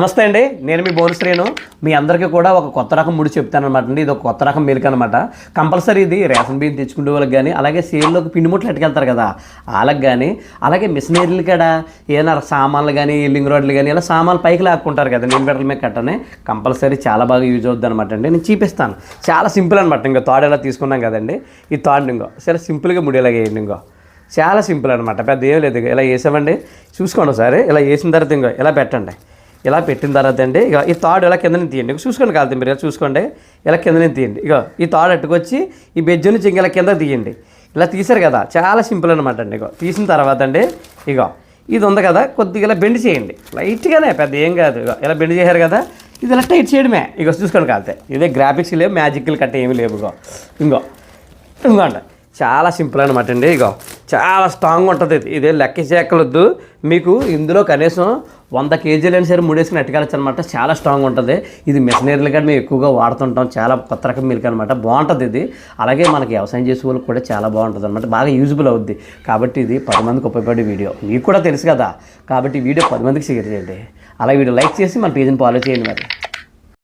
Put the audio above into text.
నమస్తే అండి నేను మీ బోన్ శ్రీను. మీ అందరికీ కూడా ఒక కొత్త రకం ముడి చెప్తాను అనమాట అండి. ఇది ఒక కొత్త రకం మిల్క్ అనమాట కంపల్సరీ ఇది రేషన్ బియ్యం తెచ్చుకునే వాళ్ళకి కానీ అలాగే సేల్లోకి పిండి ముట్లు ఎట్టుకెళ్తారు కదా వాళ్ళకి కానీ అలాగే మిషనరీలు కాడ ఏదైనా సామాన్లు కానీ ఇల్లింగ్ రోడ్లు కానీ ఇలా సామాన్లు పైకి లాక్కుంటారు కదా నేను బెటల మీద కట్టనే కంపల్సరీ చాలా బాగా యూజ్ అవుద్ది అనమాట అండి. నేను చూపిస్తాను. చాలా సింపుల్ అనమాట ఇంకో తాడు ఎలా తీసుకున్నాం కదండి ఈ తాడు ఇంకో. సరే సింపుల్గా ముడి ఇలా వేయండి ఇంకో. చాలా సింపుల్ అనమాట పెద్ద ఏం లేదు ఇలా వేసామండి. చూసుకోండి ఒకసారి ఇలా వేసిన తర్వాత ఇంకో ఇలా పెట్టండి. ఇలా పెట్టిన తర్వాత అండి ఇక ఈ తాడు ఇలా కింద తీయండి. చూసుకోండి కాదు మీరు ఇలా చూసుకోండి. ఇలా కింద తీయండి. ఇక ఈ తాడు అట్టుకొచ్చి ఈ బెజ్జు నుంచి ఇంక ఇలా కింద తీయండి. ఇలా తీశారు కదా చాలా సింపుల్ అనమాట అండి. ఇగో తీసిన తర్వాత అండి ఇగో ఇది ఉంది కదా కొద్దిగా ఇలా బెండ్ చేయండి. లైట్గానే పెద్ద ఏం కాదు. ఇగో ఇలా బెండ్ చేశారు కదా ఇది ఇలా టైట్ చేయడమే. ఇగో చూసుకోండి కాదు ఇదే గ్రాఫిక్స్ లేవు మ్యాజిక్లు కట్ట ఏమి లేవు. ఇగో ఇంకో అండి చాలా సింపుల్ అనమాట అండి. ఇగో చాలా స్ట్రాంగ్ ఉంటుంది ఇది. ఇదే లెక్క చేకలొద్దు. మీకు ఇందులో కనీసం వంద కేజీలు అయినా సరే ముడేసుకుని ఎట్టుకెళ్ళచ్చు అనమాట చాలా స్ట్రాంగ్ ఉంటుంది. ఇది మిషనరీలు కానీ మేము ఎక్కువగా వాడుతుంటాం. చాలా కొత్త రకం మిల్క్ అనమాట బాగుంటుంది ఇది. అలాగే మనకి వ్యవసాయం చేసే వాళ్ళకి కూడా చాలా బాగుంటుంది అనమాట బాగా యూజ్ఫుల్ అవుద్ది. కాబట్టి ఇది పది మందికి ఉపయోగపడే వీడియో మీకు కూడా తెలుసు కదా. కాబట్టి వీడియో పది మందికి షేర్ చేయండి. అలా వీడియో లైక్ చేసి మన పేజీని ఫాలో చేయండి మరి.